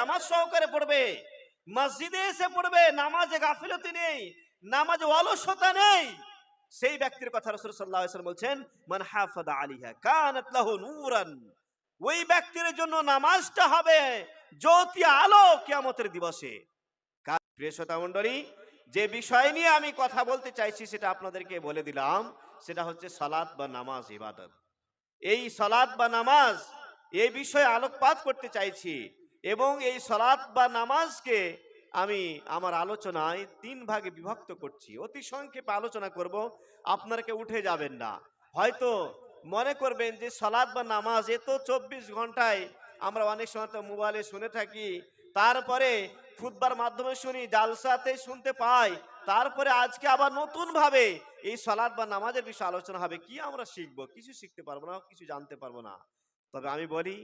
জামাত সহকারে পড়বে, মসজিদে এসে পড়বে, নামাজে গাফিলতি নেই, নামাজে অলসতা নেই। সেই ব্যক্তির কথা রসুল সাল্লাহ বলছেন, মান হাফাদা আলিহা কানাত নূরান। ওই ব্যক্তির জন্য নামাজটা হবে জ্যোতি আলো কিয়ামতের দিবসে। প্রিয় শ্রোতা মণ্ডলী, যে বিষয় নিয়ে আমি কথা বলতে চাইছি সেটা আপনাদেরকে বলে দিলাম, সেটা হচ্ছে সালাত বা নামাজ, ইবাদত। এই সালাত বা নামাজ, এই বিষয়ে আলোকপাত করতে চাইছি। এবং এই সালাত বা নামাজকে আমি আমার আলোচনায় তিন ভাগে বিভক্ত করছি। অতি সংক্ষেপে আলোচনা করব আপনারা কেউ উঠে যাবেন না। হয়তো মনে করবেন যে সলাদ বা নামাজ এ তো চব্বিশ ঘন্টায় আমরা অনেক সময় তো মোবাইলে শুনে থাকি, তারপরে ফুটবার মাধ্যমে শুনি, জালসাতে শুনতে পাই, তারপরে আজকে আবার নতুন ভাবে এই সলাদ বা নামাজের বিষয়ে আলোচনা হবে। কি আমরা শিখব? কিছু শিখতে পারব না, কিছু জানতে পারব না। তবে আমি বলি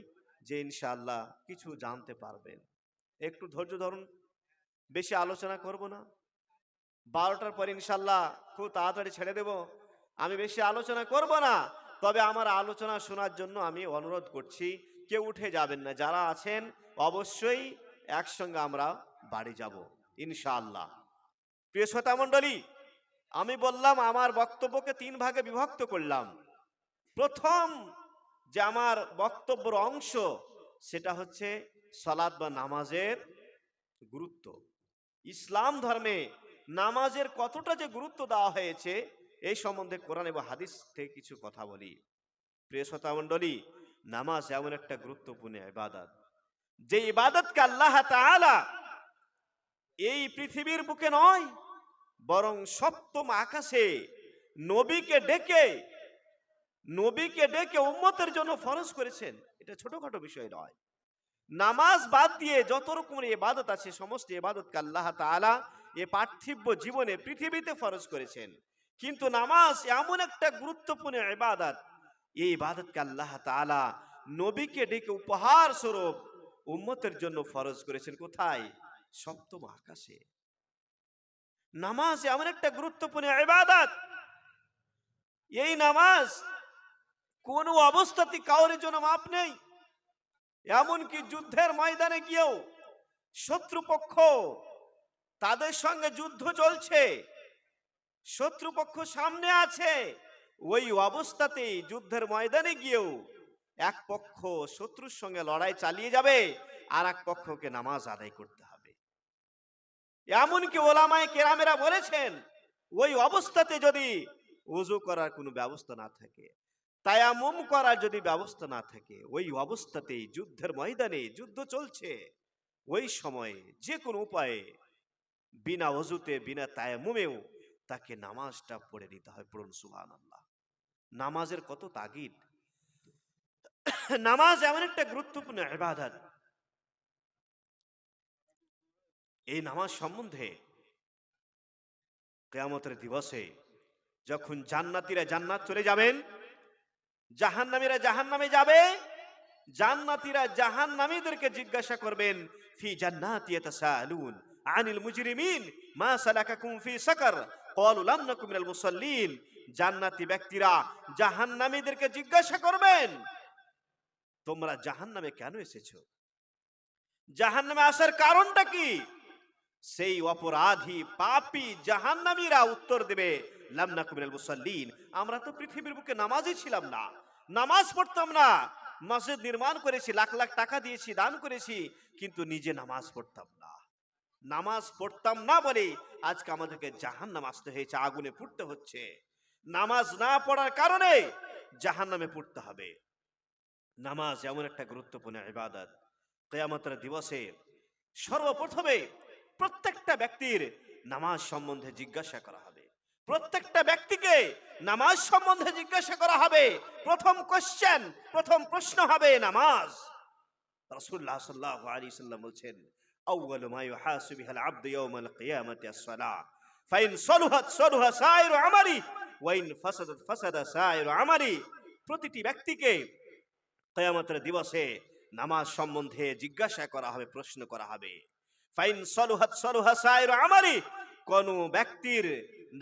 যে ইনশাআল্লাহ কিছু জানতে পারবেন। একটু ধৈর্য ধরুন, বেশি আলোচনা করব না। বারোটার পর ইনশাল্লাহ খুব তাড়াতাড়ি ছেড়ে দেব। আমি বেশি আলোচনা করব না, তবে আমার আলোচনা শোনার জন্য আমি অনুরোধ করছি, কেউ উঠে যাবেন না। যারা আছেন, অবশ্যই একসঙ্গে আমরা বাড়ি যাব, ইনশাআল্লাহ। প্রিয় শ্রোতা মণ্ডলী, আমি বললাম, আমার বক্তব্যকে তিন ভাগে বিভক্ত করলাম। প্রথম যে আমার বক্তব্যের অংশ, সেটা হচ্ছে সালাদ বা নামাজের গুরুত্ব। ইসলাম ধর্মে নামাজের কতটা যে গুরুত্ব দেওয়া হয়েছে, এই সম্বন্ধে কোরআন এবং হাদিস থেকে কিছু কথা বলি। প্রিয় শ্রোতা মণ্ডলী, নামাজ এমন একটা গুরুত্বপূর্ণ ইবাদত। যে ইবাদতকে আল্লাহ তাআলা এই পৃথিবীর বুকে নয়, বরং সপ্তম আকাশে নবীকে ডেকে নবীকে ডেকে উম্মতের জন্য ফরজ করেছেন, এটা ছোটখাটো বিষয় নয়। নামাজ বাদ দিয়ে যত রকমের ইবাদত আছে, সমস্ত ইবাদতকে আল্লাহ তাআলা এ পার্থিব্য জীবনে পৃথিবীতে ফরজ করেছেন। কিন্তু নামাজ এমন একটা গুরুত্বপূর্ণ ইবাদত, এই ইবাদতকে আল্লাহ তাআলা নবীকে ডেকে উপহার স্বরূপ উম্মতের জন্য ফরজ করেছেন। কোথায়? সপ্তম আকাশে। নামাজ এমন একটা গুরুত্বপূর্ণ ইবাদত, এই নামাজ কোনো অবস্থাতে কাউরের জন্য মাপ নেই। এমনকি যুদ্ধের ময়দানে গিয়েও শত্রুপক্ষ তাদের সঙ্গে যুদ্ধ চলছে, শত্রুপক্ষ সামনে আছে, ওই অবস্থাতেই যুদ্ধের ময়দানে গিয়েও এক পক্ষ শত্রুর সঙ্গে লড়াই চালিয়ে যাবে, আর এক পক্ষকে নামাজ আদায় করতে হবে। এমনকি ওলামায় কেরামেরা বলেছেন, ওই অবস্থাতে যদি উজু করার কোনো ব্যবস্থা না থাকে তায়ামুম করার যদি ব্যবস্থা না থাকে, ওই অবস্থাতেই যুদ্ধের ময়দানে যুদ্ধ চলছে। ওই সময়ে যে কোনো উপায়ে বিনা অজুতে বিনা তায়ামুমেও তাকে নামাজটা পড়ে নিতে হয় পড়ুন সুহান আল্লাহ নামাজের কত তাগিদ। নামাজ এমন একটা গুরুত্বপূর্ণ ইবাদত। এই নামাজ সম্বন্ধে কেয়ামতের দিবসে যখন জান্নাতীরা জান্নাত চলে যাবেন জাহান্নামীরা জাহান্নামে যাবে, জান্নাতীরা জাহান্নামীদেরকে জিজ্ঞাসা করবেন, ফি জান্নাতি ইয়াতাসাআলুন আনিল মুজরিমিন? মা সালাকাকুম ফি সাকার? ক্বালু লাম মিনাল মুসাল্লিন। জান্নাতি ব্যক্তিরা জাহান্নামীদেরকে জিজ্ঞাসা করবেন, তোমরা জাহান্নামে কেন এসেছ? জাহান্নামে আসার কারণটা কি? সেই অপরাধী পাপী জাহান্নামীরা উত্তর দেবে লামনা মুসাল্লিন। আমরা তো পৃথিবীর বুকে নামাজই ছিলাম না। নামাজ পড়তাম না। মসজিদ নির্মাণ করেছি, লাখ লাখ টাকা দিয়েছি, দান করেছি, কিন্তু নিজে নামাজ পড়তাম না। নামাজ পড়তাম না বলে আজকে আমাদেরকে জাহান নাম আসতে হয়েছে, আগুনে পুড়তে হচ্ছে। নামাজ না পড়ার কারণে জাহান নামে পড়তে হবে। নামাজ এমন একটা গুরুত্বপূর্ণ ইবাদত। কেয়ামতের দিবসে সর্বপ্রথমে প্রত্যেকটা ব্যক্তির নামাজ সম্বন্ধে জিজ্ঞাসা করা হবে। প্রত্যেকটা ব্যক্তিকে নামাজ সম্বন্ধে জিজ্ঞাসা করা হবে। প্রথম কোশ্চেন প্রথম প্রশ্ন হবে নামাজ। রাসূলুল্লাহ সাল্লাল্লাহু আলাইহি সাল্লাম বলছেন, আউয়াল মা ইউহাসু বিহাল আবদ ইয়াউমাল কিয়ামাতি আস-সালাহ, ফাইন সলুহাত সলুহা সাইরু আমালি, ওয়া ইন ফাসাদাত ফাসাদা সাইরু আমালি। প্রতিটি ব্যক্তিকে কিয়ামতের দিবসে নামাজ সম্বন্ধে জিজ্ঞাসা করা হবে, প্রশ্ন করা হবে। ফাইন সলুহাত সলুহা সাইরু আমালি, কোন ব্যক্তির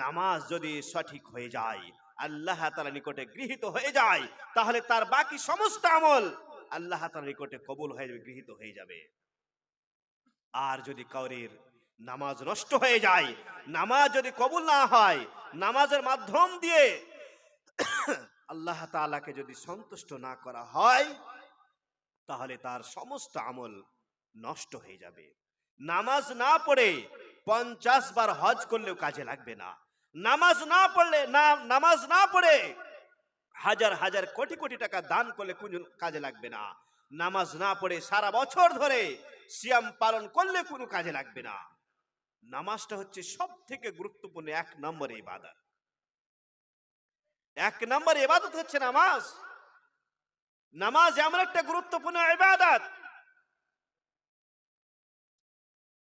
নামাজ যদি সঠিক হয়ে যায়, আল্লাহ তাআলা নিকটে গৃহীত হয়ে যায়, তাহলে তার বাকি সমস্ত আমল আল্লাহ তাআলা নিকটে কবুল হয়ে যাবে, গৃহীত হয়ে যাবে। আর যদি কাউরির নামাজ নষ্ট হয়ে যায়, নামাজ যদি কবুল না হয়, নামাজের মাধ্যম দিয়ে আল্লাহ তাআলাকে যদি সন্তুষ্ট না করা হয়, তাহলে তার সমস্ত আমল নষ্ট হয়ে যাবে। নামাজ না পড়ে পঞ্চাশ বার হজ করলেও কাজে লাগবে না। নামাজ না পড়লে, না, নামাজ না পড়ে হাজার হাজার কোটি কোটি টাকা দান করলে কোনো কাজে লাগবে না। নামাজ না পড়ে সারা বছর ধরে সিয়াম পালন করলে কোনো কাজে লাগবে না। নামাজটা হচ্ছে সব থেকে গুরুত্বপূর্ণ এক নম্বর ইবাদত। এক নম্বর ইবাদত হচ্ছে নামাজ। নামাজ এমন একটা গুরুত্বপূর্ণ ইবাদত।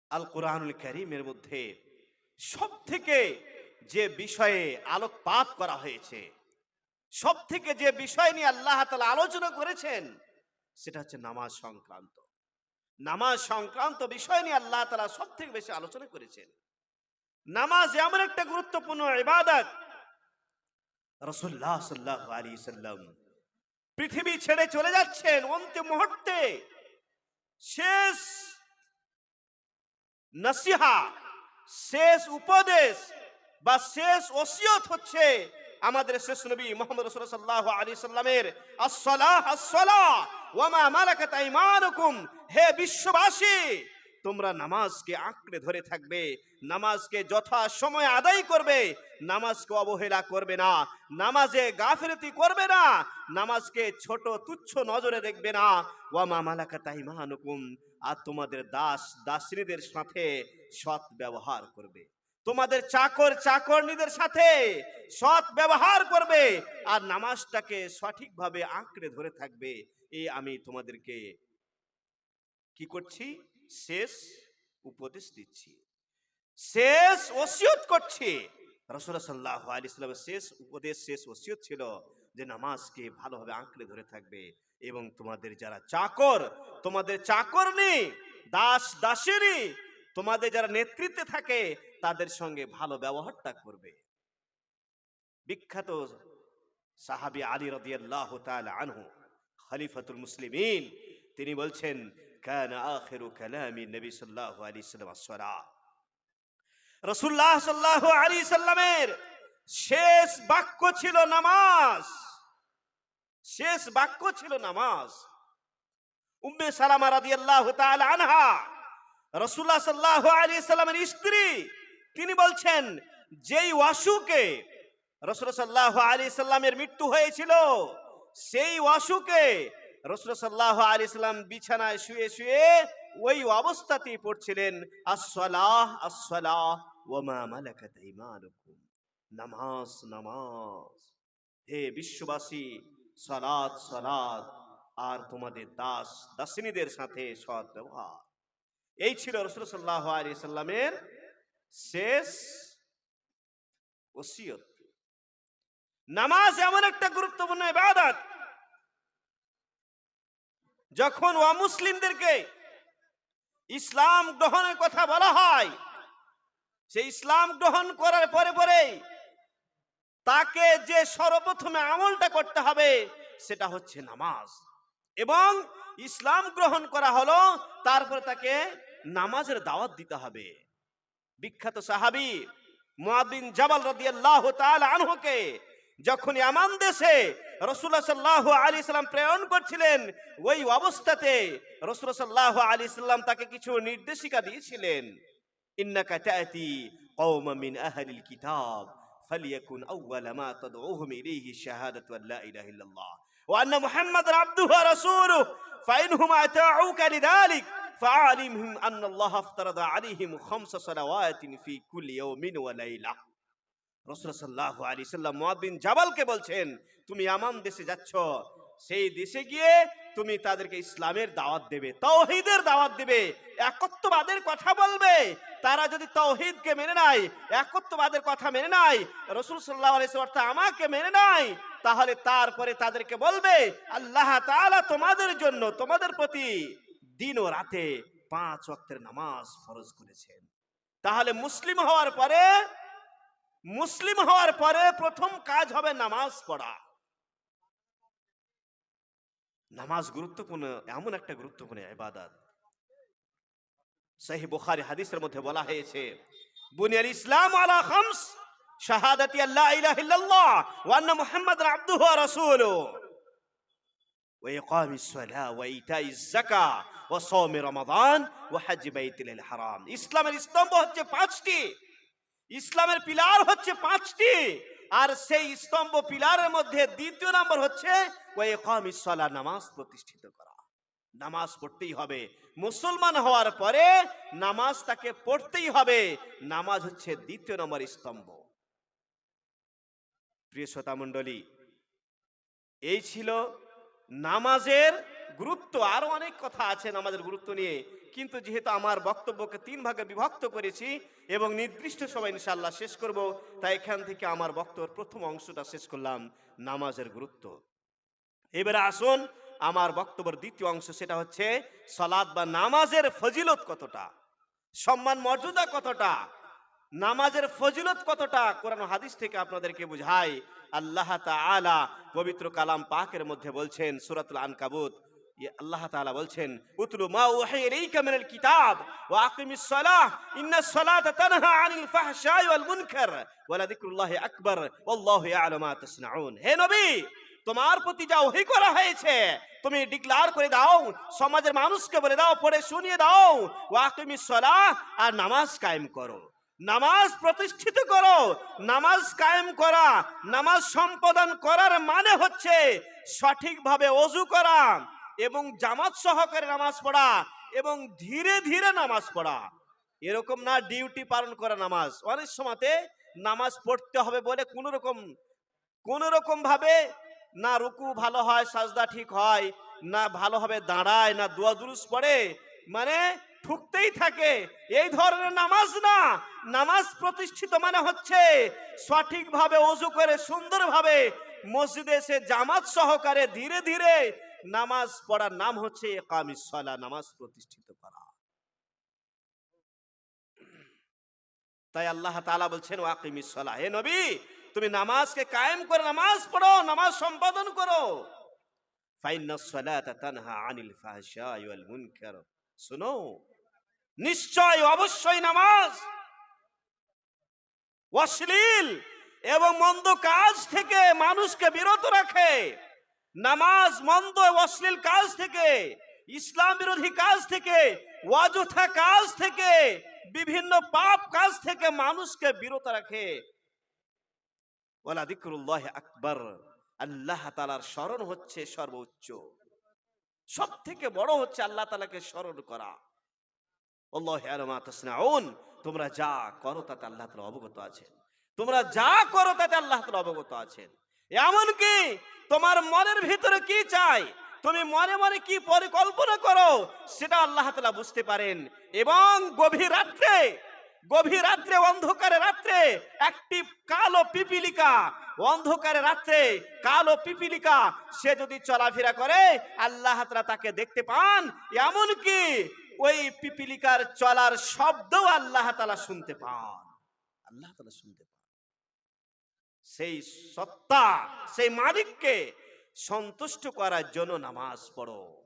আল কোরআনুল করিমের মধ্যে সব থেকে যে বিষয়ে আলোকপাত করা হয়েছে সব থেকে যে বিষয় নিয়ে আল্লাহ তালা আলোচনা করেছেন, সেটা হচ্ছে নামাজ সংক্রান্ত। নামাজ সংক্রান্ত বিষয় নিয়ে আল্লাহ তালা সব থেকে বেশি আলোচনা করেছেন। নামাজ এমন একটা গুরুত্বপূর্ণ ইবাদত। রসুল্লাহ সাল্লাহ আলী সাল্লাম পৃথিবী ছেড়ে চলে যাচ্ছেন অন্তিম মুহূর্তে। শেষ নসিহা, শেষ উপদেশ বা শেষ ওসিয়ত হচ্ছে আমাদের শেষ নবী মোহাম্মদ রসুল সাল্লাহ আলী সাল্লামের আসসালাহ আসসালাহ ওয়ামা মালাকাত আইমানুকুম। হে বিশ্ববাসী, তোমরা নামাজকে আঁকড়ে ধরে থাকবে, নামাজকে যথা সময় আদায় করবে, নামাজকে অবহেলা করবে না, নামাজে গাফিলতি করবে না, নামাজকে ছোট তুচ্ছ নজরে দেখবে না। ওয়ামা মালাকাত আইমানুকুম। আর তোমাদের দাস, দাসীদের সাথে সৎ ব্যবহার করবে। তোমাদের চাকর চাকরনীদের সাথে সৎ ব্যবহার করবে আর নামাজটাকে সঠিকভাবে আঁকড়ে ধরে থাকবে। এই আমি তোমাদেরকে কি করছি? শেষ উপদেশ দিচ্ছি। শেষ ওসিয়ত করছি। রসুল সাল্লাহ ইসলামের শেষ উপদেশ, শেষ ওসিয়ত ছিল যে নামাজকে ভালোভাবে আঁকড়ে ধরে থাকবে এবং তোমাদের যারা চাকর, তোমাদের চাকর নেই দাস দাসেরই তোমাদের যারা নেতৃত্বে থাকে, তাদের সঙ্গে ভালো ব্যবহারটা করবে। বিখ্যাত সাহাবি আলী রদিয়াল্লাহ আনহু, খলিফাতুল মুসলিমিন, তিনি বলছেন নবী সাল্লাম সাল্লামের শেষ বাক্য ছিল নামাজ। শেষ বাক্য ছিল নামাজ। উম্মে সালামা রাদিয়াল্লাহু তাআলা আনহা রাসূলুল্লাহ সাল্লাল্লাহু আলাইহি সাল্লামের স্ত্রী, তিনি বলছেন, যেই ওয়াসুকে রসুল সাল্লাহ আলী সাল্লামের মৃত্যু হয়েছিল, সেই ওয়াসুকে রসুল সাল্লাহ আলী সাল্লাম বিছানায় শুয়ে শুয়ে ওই অবস্থাতেই পড়ছিলেন, আসসালাহ আসসালাহ ওমা মালাকাত ঈমানুকুম নামাজ নামাজ। হে বিশ্ববাসী, সালাত সালাত, আর তোমাদের দাস দাসিনীদের সাথে সৎ ব্যবহার। এই ছিল রসুল সাল্লাহ আলী সাল্লামের শেষ ওসিয়ত। নামাজ এমন একটা গুরুত্বপূর্ণ ইবাদত, যখন অমুসলিমদেরকে ইসলাম গ্রহণের কথা বলা হয়, সেই ইসলাম গ্রহণ করার পরে পরে তাকে যে সর্বপ্রথমে আমলটা করতে হবে, সেটা হচ্ছে নামাজ। এবং ইসলাম গ্রহণ করা হলো, তারপরে তাকে নামাজের দাওয়াত দিতে হবে। বিখ্যাত সাহাবি মুয়াবিন জাবাল রাদিয়াল্লাহু তাআলা আনহুকে যখন ইয়ামান দেশে রাসূলুল্লাহ সাল্লাল্লাহু আলাইহি সাল্লাম প্রেরণ করছিলেন, ওই অবস্থাতে রাসূলুল্লাহ সাল্লাল্লাহু আলাইহি সাল্লাম তাকে কিছু নির্দেশিকা দিয়েছিলেন, ইন্নাকা তাতি কওমা মিন আহলিল কিতাব, ফালিয়াকুন আউওয়ালা মা তাদউহুম ইলাইহি শাহাদাতু আন লা ইলাহা ইল্লাল্লাহ। ওয়া আন্না মুহাম্মাদান আবদুহু ওয়া রাসূলুহু ফাইনহুম আতাউকা লিযালিক فعلمهم أن الله افترض عليهم خمس صلوات في كل يوم وليلة রসুল সাল্লাহ আলী সাল্লাম মুয়াদ্দিন জাবালকে বলছেন তুমি আমান দেশে যাচ্ছ সেই দেশে গিয়ে তুমি তাদেরকে ইসলামের দাওয়াত দেবে তৌহিদের দাওয়াত দেবে একত্ববাদের কথা বলবে তারা যদি তৌহিদকে মেনে নাই একত্ববাদের কথা মেনে নাই রসুল সাল্লাহ আলাইহি অর্থাৎ আমাকে মেনে নাই তাহলে তারপরে তাদেরকে বলবে, আল্লাহ তোমাদের জন্য, তোমাদের প্রতি দিন ও রাতে পাঁচ ওয়াক্তের নামাজ ফরজ করেছেন। তাহলে মুসলিম হওয়ার পরে, মুসলিম হওয়ার পরে প্রথম কাজ হবে নামাজ পড়া। নামাজ গুরুত্বপূর্ণ, এমন একটা গুরুত্বপূর্ণ ইবাদত। সহি বুখারী হাদিসের মধ্যে বলা হয়েছে, বুনিয়াল ইসলাম আলা খামস শাহাদাতি আল্লাহ ইলাহা ইল্লাল্লাহ ওয়া আন্না মুহাম্মাদান আবদুহু ওয়া রাসূলুহু। ওয়া ইকামিস সালাহ ওয়া ইতাইজ যাকাহ ওয়া সাওমি রমাদান ওয়া হজ বাইতুল হারাম। ইসলামের স্তম্ভ হচ্ছে পাঁচটি। ইসলামের পিলার হচ্ছে পাঁচটি। আর সেই স্তম্ভ পিলারের মধ্যে দ্বিতীয় নম্বর হচ্ছে ওয়া ইকামিস সালাহ নামাজ প্রতিষ্ঠিত করা। নামাজ পড়তেই হবে। মুসলমান হওয়ার পরে নামাজ তাকে পড়তেই হবে। নামাজ হচ্ছে দ্বিতীয় নম্বর স্তম্ভ। প্রিয় শ্রোতা মণ্ডলী, এই ছিল নামাজের গুরুত্ব। আরও অনেক কথা আছে নামাজের গুরুত্ব নিয়ে, কিন্তু যেহেতু আমার বক্তব্যকে তিন ভাগে বিভক্ত করেছি এবং নির্দিষ্ট সময় ইনশাল্লাহ শেষ করব, তাই এখান থেকে আমার বক্তব্যের প্রথম অংশটা শেষ করলাম, নামাজের গুরুত্ব। এবারে আসুন, আমার বক্তব্যের দ্বিতীয় অংশ সেটা হচ্ছে সলাদ বা নামাজের ফজিলত কতটা? সম্মান মর্যাদা কতটা? নামাজের ফজিলত কতটা? কোরআন হাদিস থেকে আপনাদেরকে বুঝাই। আল্লাহ তাআলা পবিত্র কালাম পাকের মধ্যে বলছেন, সূরাতুল আনকাবুত। আল্লাহ বলছেন মা কিতাব আনিল হে তোমার প্রতি করা হয়েছে, তুমি করে দাও, সমাজের মানুষকে বলে দাও, পড়ে শুনিয়ে দাও। আর নামাজ কায়েম করো। নামাজ প্রতিষ্ঠিত করো, নামাজ কায়েম করা, নামাজ সম্পাদন করার মানে হচ্ছে সঠিকভাবে অজু করা এবং জামাত সহকারে নামাজ পড়া এবং ধীরে ধীরে নামাজ পড়া। এরকম না ডিউটি পালন করা নামাজ। অনেক সময়তে নামাজ পড়তে হবে বলে কোনো রকম, কোন রকম ভাবে না রুকু ভালো হয়, সাজদা ঠিক হয়, না ভালোভাবে দাঁড়ায়, না দোয়া দুরুস পড়ে। মানে ঠুকতেই থাকে। এই ধরনের নামাজ না। নামাজ প্রতিষ্ঠিত মানে হচ্ছে সঠিকভাবে অজু করে সুন্দরভাবে মসজিদে এসে জামাত সহকারে ধীরে ধীরে নামাজ পড়ার নাম হচ্ছে একামিস সলা নামাজ প্রতিষ্ঠিত করা। তাই আল্লাহ তাআলা বলছেন ওয়াকিমিস সলা হে নবী, তুমি নামাজকে কায়েম করে নামাজ পড়ো, নামাজ সম্পাদন করো। ফাইন্নাস সালাতা তানহা আনিল ফাহশাই ওয়াল মুনকার। শুনো নিশ্চয় অবশ্যই নামাজ। অশ্লীল এবং মন্দ কাজ থেকে মানুষকে বিরত রাখে। নামাজ মন্দ অশ্লীল কাজ থেকে, ইসলাম বিরোধী কাজ থেকে, অযথা কাজ থেকে, বিভিন্ন পাপ কাজ থেকে মানুষকে বিরত রাখে। আকবার, আল্লাহ তালার স্মরণ হচ্ছে সর্বোচ্চ। সব থেকে বড় হচ্ছে আল্লাহ তালাকে স্মরণ করা। তোমরা যা করো তাতে আল্লাহ তালা অবগত আছেন। তোমরা যা করো তাতে আল্লাহ তালা অবগত আছেন। এমনকি তোমার মনের ভিতরে কি চাই, তুমি মনে মনে কি পরিকল্পনা করো, সেটা আল্লাহ তালা বুঝতে পারেন। এবং গভীর রাত্রে গভীর রাত্রে, অন্ধকারে রাত্রে, একটি কালো পিপিলিকা, অন্ধকারে রাত্রে কালো পিপিলিকা, সে যদি চলাফেরা করে, আল্লাহ তাকে দেখতে পান। এমনকি ওই পিপিলিকার চলার শব্দ আল্লাহ তালা শুনতে পান। আল্লাহ তালা শুনতে পান। সেই সত্তা, সেই মালিককে সন্তুষ্ট করার জন্য নামাজ পড়ো।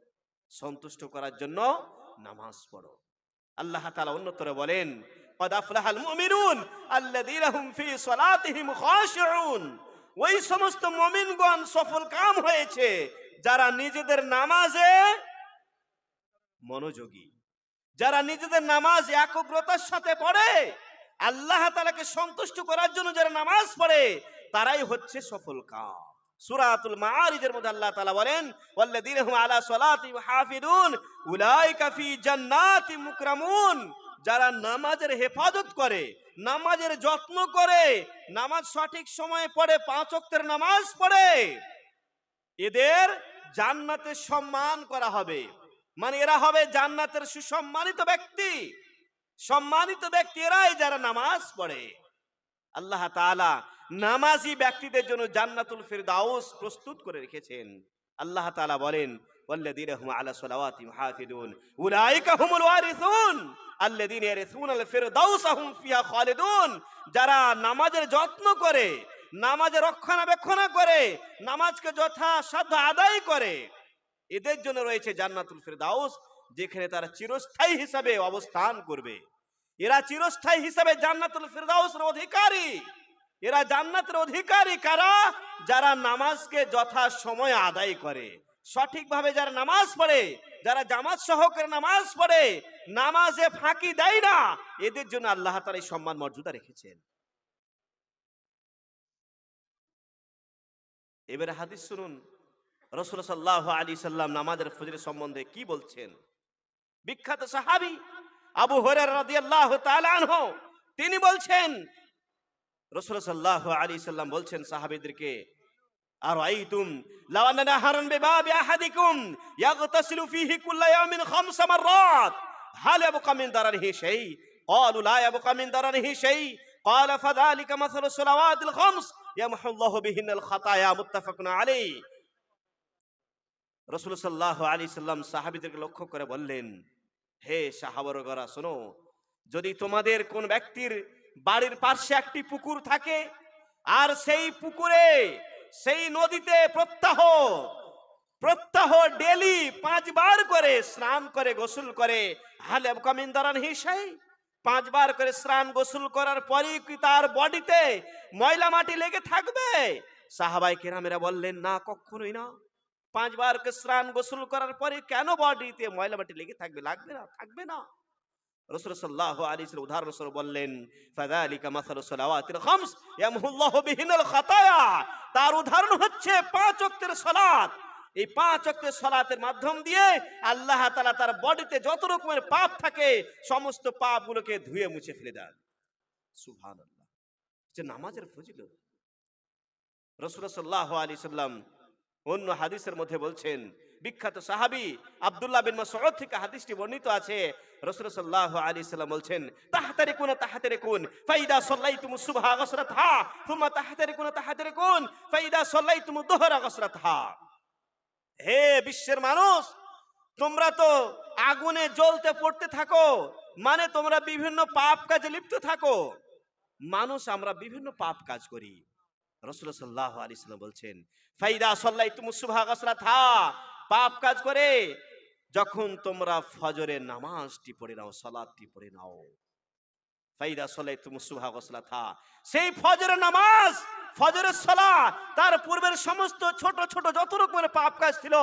সন্তুষ্ট করার জন্য নামাজ পড়ো। আল্লাহ তালা অন্যতরে বলেন ওই সমস্ত মমিনগণ সফল কাম হয়েছে, যারা নিজেদের নামাজে মনোযোগী। যারা নিজেদের নামাজ একগ্রতার সাথে পড়ে, আল্লাহ তাআলাকে সন্তুষ্ট করার জন্য যারা নামাজ পড়ে, তারাই হচ্ছে সফল কাম। সূরাতুল মাআরিজের মধ্যে আল্লাহ তাআলা বলেন, ওয়াল্লাযীনা হুম আলা সালাতিহিম হাফিজুন উলাইকা ফি জান্নাতি মুকরামুন। যারা নামাজের হেফাজত করে, নামাজের যত্ন করে, নামাজ সঠিক সময়ে পড়ে, পাঁচ ওয়াক্তের নামাজ পড়ে, এদের জান্নাতে সম্মান করা হবে। মানে এরা হবে জান্নাতের সুসম্মানিত ব্যক্তি সম্মানিত ব্যক্তি এরাই যারা নামাজ পড়ে আল্লাহ তাআলা নামাজি ব্যক্তিদের জন্য জান্নাতুল ফিরদাউস প্রস্তুত করে রেখেছেন আল্লাহ তাআলা বলেন والذين هم على صلواتهم حافظون اولئك هم الوارثون الذين يرثون الفردوس هم فيها خالدون যারা নামাজের যত্ন করে নামাজের রক্ষণাবেক্ষণ করে নামাজকে যথাসাধ্য আদায় করে এদের জন্য রয়েছে জান্নাতুল ফিরদাউস, যেখানে তারা চিরস্থায়ী হিসাবে অবস্থান করবে। এরা চিরস্থায়ী হিসাবে জান্নাতুল ফিরদাউসের অধিকারী। এরা জান্নাতের অধিকারী কারা? যারা নামাজকে যথা সময় আদায় করে। সঠিকভাবে যারা নামাজ পড়ে, যারা জামাত সহকারে নামাজ পড়ে, নামাজে ফাঁকি দেয় না, এদের জন্য আল্লাহ তার এই সম্মান মর্যাদা রেখেছেন। এবারে হাদিস শুনুন। রসুল সাল্লাহ আলী সাল্লাম নামাজের ফজরের সম্বন্ধে কি বলছেন বিখ্যাত সাহাবি আবু হরের রাদিয়াল্লাহু তাআলা আনহু তিনি বলছেন রসুল সাল্লাহ আলী সাল্লাম বলছেন সাহাবীদেরকে আর আইতুম লাও আন্না নাহারান বিবাবি আহাদিকুম ইয়াগতাসিলু ফীহি কুল্লা ইয়াউমিন খামসা মাররাত হাল ইয়াবকা মিন দারারিহি শাই قالوا لا يبقى من درنه شيء قال فذلك مثل الصلوات الخمس يمحو الله بهن الخطايا متفق عليه রসুল সাল্লাহ আলী সাল্লাম সাহাবিদেরকে লক্ষ্য করে বললেন, হে সাহাবরগরা শোনো, যদি তোমাদের কোন ব্যক্তির বাড়ির পাশে একটি পুকুর থাকে, আর সেই পুকুরে, সেই নদীতে প্রত্যাহ প্রত্যাহ ডেলি পাঁচবার করে স্নান করে, গোসল করে হালে কমিন দারান হিসাই, পাঁচবার করে স্নান, গোসল করার পরেই কি তার বডিতে ময়লা মাটি লেগে থাকবে? সাহাবাই কেরামেরা বললেন, না, কখনোই না। পাঁচবার স্নান গোসল করার পরে কেন বডিতে ময়লা মাটি লেগে থাকবে? লাগবে না, থাকবে না। তার উদাহরণ হচ্ছে মাধ্যম দিয়ে তার বডিতে যত রকমের পাপ থাকে, সমস্ত পাপগুলোকে ধুয়ে মুছে ফেলে দেন। নামাজের ফজিলত। রসুল সাল্লাহ আলী সাল্লাম অন্য হাদিসের মধ্যে বলছেন, বিখ্যাত সাহাবি আব্দুল্লাহ বিন মাসউদ থেকে হাদিসটি বর্ণিত আছে। রাসূল সাল্লাল্লাহু আলাইহি সাল্লাম বলছেন, তাহতারিকুন তাহতারিকুন, ফাইদা সাল্লাইতুম সুবহা গসরাতহা থুম্মা তাহতারিকুন তাহতারিকুন, ফাইদা সাল্লাইতুম দুহরা গসরাতহা। হে বিশ্বের মানুষ, তোমরা তো আগুনে জ্বলতে পড়তে থাকো মানে তোমরা বিভিন্ন পাপ কাজে লিপ্ত থাকো। মানুষ আমরা বিভিন্ন পাপ কাজ করি। রসুল সাল্লাহ আলী সাল্লাম বলছেন ফাইদা সল্লাই তুমি সুভা থা, পাপ কাজ করে, যখন তোমরা ফজরের নামাজটি পড়ে নাও, সলাদটি পড়ে নাও। ফাইদা সলাই তুমি সুভা থা, সেই ফজরের নামাজ, ফজরের সলা তার পূর্বের সমস্ত ছোট ছোট যত রকমের পাপ কাজ ছিল,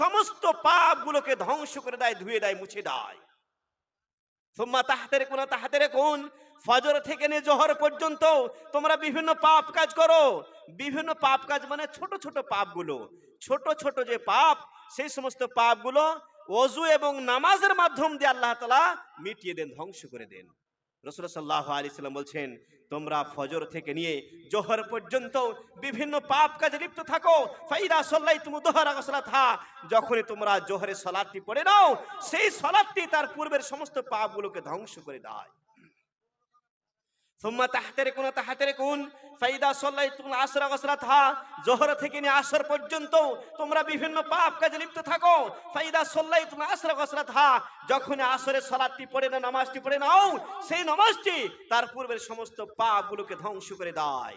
সমস্ত পাপগুলোকে ধ্বংস করে দেয়, ধুয়ে দেয়, মুছে দেয়। সুম্মা তাহাতের কোন তাহাতের কোন। ফজর থেকে নিয়ে জহর পর্যন্ত তোমরা বিভিন্ন পাপ কাজ করো। বিভিন্ন পাপ কাজ মানে ছোট ছোট পাপগুলো। ছোট ছোট যে পাপ, সেই সমস্ত পাপগুলো অজু এবং নামাজের মাধ্যম দিয়ে আল্লাহ তালা মিটিয়ে দেন, ধ্বংস করে দেন। রসুল সাল্লাহ আলি সাল্লাম বলছেন, তোমরা ফজর থেকে নিয়ে জোহর পর্যন্ত বিভিন্ন পাপ কাজে লিপ্ত থাকো। ফাইদা সল্লাই তুমি দোহরা গসলা থা যখনই তোমরা জোহরের সলাদটি পড়ে নাও, সেই সলাদটি তার পূর্বের সমস্ত পাপগুলোকে ধ্বংস করে দেয়। আসর পর্যন্ত তোমরা বিভিন্ন পাপ কাজে লিপ্ত থাকো। ফাইদা যখন পড়ে না নামাজটি পড়ে নাও, সেই নামাজটি তার পূর্বের সমস্ত পাপগুলোকে ধ্বংস করে দেয়।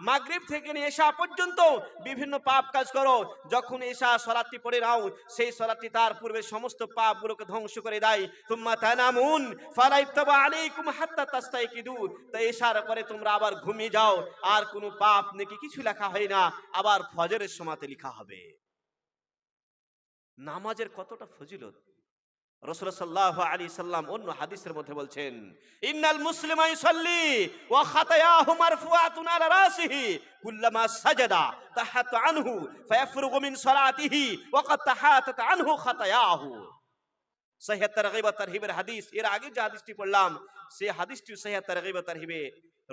মাগরিব থেকে নিয়ে এশা পর্যন্ত বিভিন্ন পাপ কাজ করো। যখন এশা সলাৎটি পড়ে নাও, সেই সলাৎটি তার পূর্বে সমস্ত পাপগুলোকে ধ্বংস করে দেয়। তুম্মা তানামুন ফালাইতাবা আলাইকুম হাত্তা তাস্তাইকিদু। তাই এশার পরে তোমরা আবার ঘুমিয়ে যাও। আর কোনো পাপ নাকি কিছু লেখা হয় না। আবার ফজরের সময়তে লেখা হবে। নামাজের কতটা ফজিলত? রসুল আলী সাল্লাম অন্য হাদিসের মধ্যে বলছেন, ইন্নাল মুসলিমা ইউসাল্লি ওয়া খাতায়াহু মারফুআতুন আলা রাসিহি কুল্লামা সাজাদা তাহাত আনহু ফায়াফরুগু মিন সালাতিহি ওয়া কাদ তাহাতাত আনহু খাতায়াহু। সহিহ তারগিব তারহিবের হাদিস, এর আগে যে হাদিসটি পড়লাম সেই হাদিসটি সহিহ তারগিব তারহিবে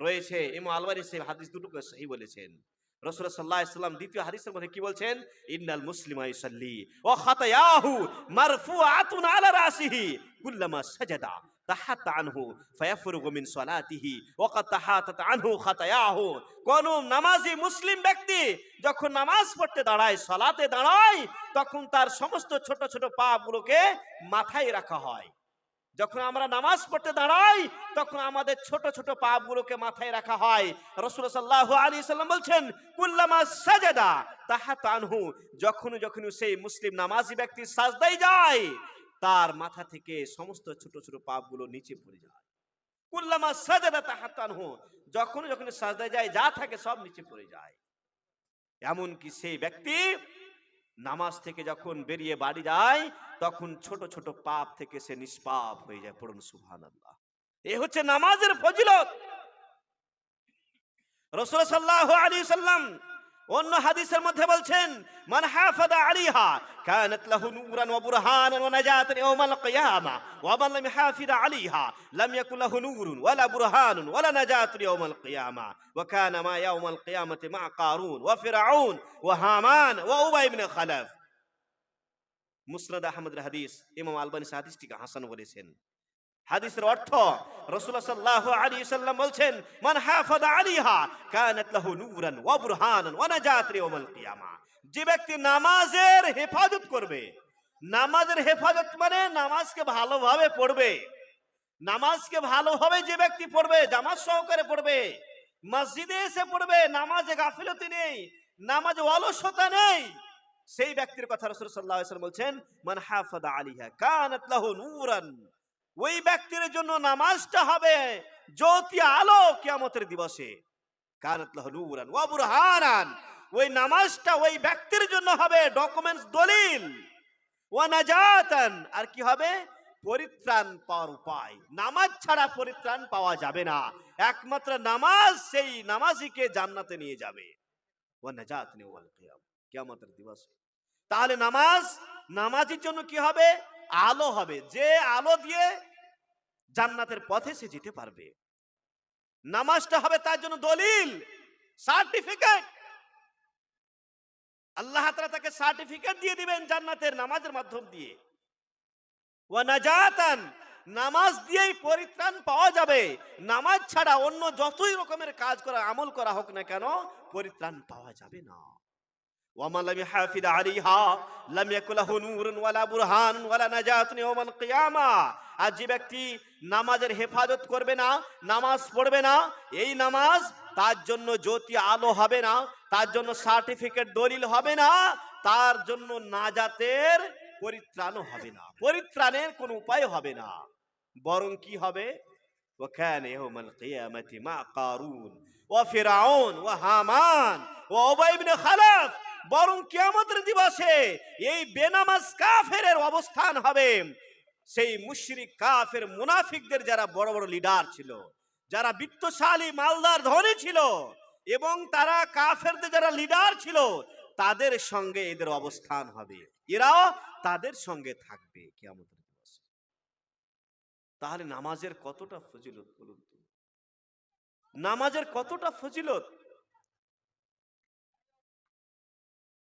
রয়েছে। ইমাম আলবানি সেই হাদিস দুটোকে সহি বলেছেন। রসুল সাল্লাহ ইসলাম দ্বিতীয় হাদিসের মধ্যে কি বলছেন? ইন্নাল মুসলিমা ও খাতায়াহু আলা রাসিহি কুল্লামা সাজাদা তাহাত আনহু আনহু খাতায়াহু। কোন নামাজি মুসলিম ব্যক্তি যখন নামাজ পড়তে দাঁড়ায়, সালাতে দাঁড়ায়, তখন তার সমস্ত ছোট ছোট পাপগুলোকে মাথায় রাখা হয়। যখন আমরা নামাজ পড়তে দাঁড়াই, তখন আমাদের ছোট ছোট পাপগুলোকে মাথায় রাখা হয়। রসুল সাল্লাহ আলী সাল্লাম বলছেন, কুল্লামা সাজাদা তাহা তানহু যখন যখন সেই মুসলিম নামাজি ব্যক্তি সাজদাই যায়, তার মাথা থেকে সমস্ত ছোট ছোট পাপগুলো নিচে পড়ে যায়। কুল্লামা সাজাদা তাহা তানহু যখন যখন সাজদায় যায়, যা থাকে সব নিচে পড়ে যায়। এমনকি সেই ব্যক্তি নামাজ থেকে যখন বেরিয়ে বাড়ি যায়, তখন ছোট ছোট পাপ থেকে সে নিষ্পাপ হয়ে যায়। পড়ুন সুহান এ হচ্ছে নামাজের ফজিলত। রসুল সাল্লাহ আলী সাল্লাম অন্য হাদিসের মধ্যে বলছেন, মান হাফাদা আলিহা কানাত লাহু নূরান ওয়া বুরহানান ওয়া নাজাতান ইয়াওমাল কিয়ামা, ওয়া মান লাম ইহাফিজ আলিহা লাম ইয়াকুল লাহু নূরুন ওয়ালা বুরহানুন ওয়ালা নাজাতুন ইয়াওমাল কিয়ামা, ওয়া কানা মা ইয়াওমাল কিয়ামাতি মা কারুন ওয়া ফিরআউন ওয়া হামান ওয়া উবাই ইবনে খালাফ মুসনাদ আহমদের হাদিস ইমাম আলবানি হাদিসটিকে হাসান বলেছেন হাদিসের অর্থ আলাইহি সাল্লাম বলছেন যে ব্যক্তি নামাজের হেফাজত করবে, নামাজের হেফাজত মানে নামাজকে ভালোভাবে পড়বে। নামাজকে যে ব্যক্তি পড়বে, জামাত সহকারে পড়বে, মসজিদে এসে পড়বে, নামাজে গাফিলতি নেই, নামাজে অলসতা নেই। সেই ব্যক্তির কথা রসুল সাল্লাহ বলছেন, মান আলিহা কানাত লাহু ওই ব্যক্তির জন্য নামাজটা হবে জ্যোতি আলো কিয়ামতের দিবসে। ওই নামাজটা ওই ব্যক্তির জন্য হবে ডকুমেন্টস দলিল। ওয়া নাজাতান। আর কি হবে? পরিত্রাণ পাওয়ার উপায়। নামাজ ছাড়া পরিত্রাণ পাওয়া যাবে না। একমাত্র নামাজ সেই নামাজিকে জান্নাতে নিয়ে যাবে। ওয়া নাজাত কিয়াম। কিয়ামতের দিবসে। তাহলে নামাজ, নামাজের জন্য কি হবে? আলো হবে। যে আলো দিয়ে জান্নাতের পথে সে যেতে পারবে। নামাজটা হবে তার জন্য দলিল, সার্টিফিকেট। আল্লাহ তাআলা তাকে সার্টিফিকেট দিয়ে দিবেন জান্নাতের নামাজের মাধ্যম দিয়ে। ওয়া নাজাতান, নামাজ দিয়েই পরিত্রাণ পাওয়া যাবে। নামাজ ছাড়া অন্য যতই রকমের কাজ করা, আমল করা হোক না কেন, পরিত্রাণ পাওয়া যাবে না। ومن لم يحافظ عليها لم يكن له نور ولا برهان ولا نجاة يوم القيامة আর যে ব্যক্তি নামাজের হেফাজত করবে না নামাজ পড়বে না এই নামাজ তার জন্য জ্যোতি আলো হবে না তার জন্য সার্টিফিকেট দলিল হবে না তার জন্য নাজাতের পরিত্রাণও হবে না পরিত্রাণের কোনো উপায় হবে না বরং কি হবে وكان يوم القيامة مع قارون وفرعون وهامان وأبي بن خلف বরং কিয়ামতের দিবসে এই বেনামাজ কাফের অবস্থান হবে। সেই মুশরিক কাফের মুনাফিকদের যারা বড় বড় লিডার ছিল, যারা বিত্তশালী মালদার ধনী ছিল এবং তারা কাফেরদের যারা লিডার ছিল, তাদের সঙ্গে এদের অবস্থান হবে। এরাও তাদের সঙ্গে থাকবে কিয়ামতের দিবসে। তাহলে নামাজের কতটা ফজিলত বলুন নামাজের কতটা ফজিলত?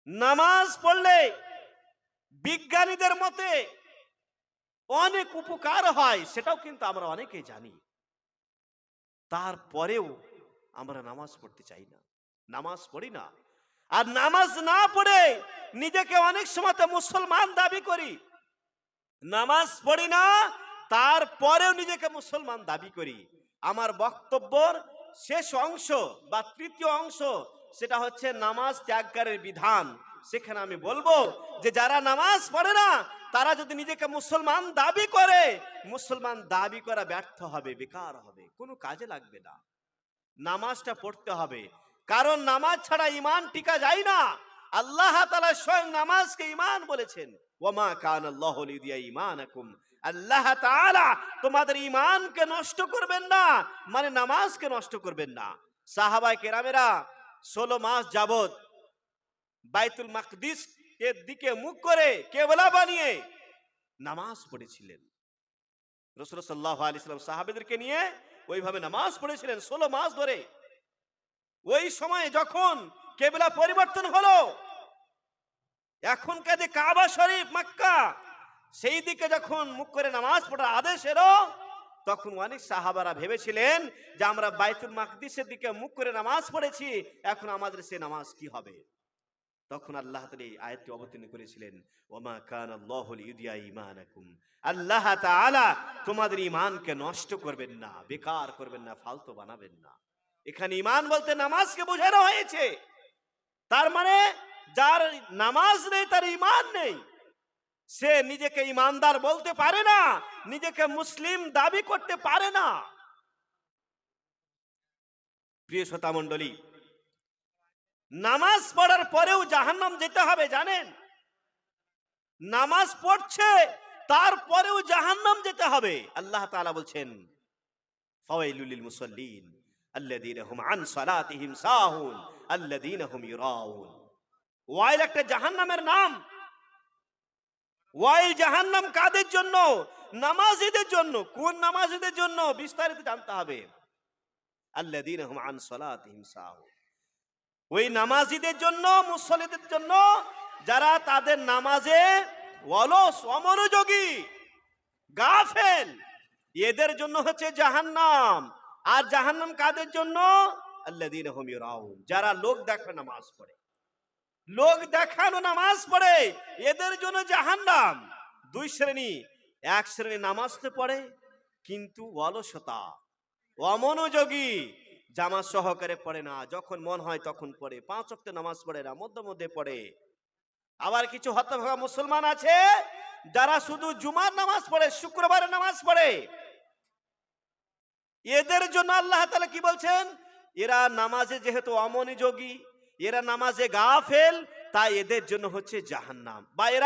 নামাজ পড়লে বিজ্ঞানীদের মতে অনেক উপকার হয়, সেটাও কিন্তু আমরা অনেকে জানি। তারপরেও আমরা নামাজ পড়তে চাই না, নামাজ পড়ি না। আর নামাজ না পড়ে নিজেকে অনেক সময় মুসলমান দাবি করি। নামাজ পড়ি না, তারপরেও নিজেকে মুসলমান দাবি করি। আমার বক্তব্যর শেষ অংশ বা তৃতীয় অংশ সেটা হচ্ছে নামাজ ত্যাগকারের বিধান। সেখানে আমি বলব যে যারা নামাজ পড়ে না, তারা যদি নিজেকে মুসলমান দাবি করে, মুসলমান দাবি করা ব্যর্থ হবে, বেকার হবে, কোনো কাজে লাগবে না। নামাজটা পড়তে হবে। কারণ নামাজ ছাড়া ইমান টিকা যায় না। আল্লাহ তালা স্বয়ং নামাজকে ইমান বলেছেন। ওমা কান আল্লাহ লিদিয়া ইমানাকুম আল্লাহ তাআলা তোমাদের ইমানকে নষ্ট করবেন না মানে নামাজকে নষ্ট করবেন না। সাহাবাই কেরামেরা ষোলো মাস যাবত বাইতুল মাকদিস এর দিকে মুখ করে কেবলা বানিয়ে নামাজ পড়েছিলেন। রসুল সাল্লাহ আলি সাল্লাম সাহাবেদেরকে নিয়ে ওইভাবে নামাজ পড়েছিলেন ষোলো মাস ধরে। ওই সময় যখন কেবলা পরিবর্তন হলো এখন কাজে কাবা শরীফ, মাক্কা, সেই দিকে যখন মুখ করে নামাজ পড়ার আদেশ এলো তখন অনেক সাহাবারা ভেবেছিলেন যে আমরা বাইতুল মাকদিসের দিকে মুখ করে নামাজ পড়েছি, এখন আমাদের সে নামাজ কি হবে? তখন আল্লাহ তাআলা এই আয়াতটি অবতীর্ণ করেছিলেন, ওমা কান আল্লাহুল ইউদিয়া ঈমানাকুম। আল্লাহ তাআলা তোমাদের ঈমানকে নষ্ট করবেন না, বেকার করবেন না, ফালতু বানাবেন না। এখানে ঈমান বলতে নামাজকে বোঝানো হয়েছে। তার মানে যার নামাজ নেই, তার ঈমান নেই। সে নিজেকে ইমানদার বলতে পারে না, নিজেকে মুসলিম দাবি করতে পারে না। প্রিয় শ্রোতা মণ্ডলী, নামাজ পড়ার পরেও জাহান্নাম যেতে হবে, জানেন? নামাজ পড়ছে, তারপরেও জাহান্নাম যেতে হবে। আল্লাহ তাআলা বলছেন ফাওয়াইলুল লিল মুসাল্লিন আল্লাযীনা আন সালাতিহিম সাহুন, আল্লাযীনা হুম ইউরাউন। ওয়াইল একটা জাহান্নামের নাম ওয়াইল জাহান্নাম কাদের জন্য? নামাজীদের জন্য। কোন নামাজীদের জন্য? বিস্তারিত জানতে হবে। আল্লাযীনা হুম আন সালাতিহিম সাহুন ওই নামাজীদের জন্য, মুসল্লিদের জন্য যারা তাদের নামাজে অলস, অমনোযোগী, গাফেল, এদের জন্য হচ্ছে জাহান্নাম। আর জাহান্নাম কাদের জন্য? ইউরাউন। যারা লোক দেখে নামাজ পড়ে। লোক দেখানো নামাজ পড়ে, এদের জন্য জাহান্নাম। দুই শ্রেণি, এক শ্রেণি নামাজ তো পড়ে, কিন্তু অলসতা, অমনোযোগী জামাত সহকারে পড়ে না, যখন মন হয় তখন পড়ে। পাঁচ অক্ট নামাজ পড়ে না, মধ্যে মধ্যে পড়ে। আবার কিছু হতভাগা মুসলমান আছে, যারা শুধু জুমার নামাজ পড়ে, শুক্রবারের নামাজ পড়ে। এদের জন্য আল্লাহ তাআলা কি বলছেন? এরা নামাজে যেহেতু অমনোযোগী এরা নামাজে গা ফেল তাই এদের জন্য হচ্ছে জাহান্নাম। বা এরা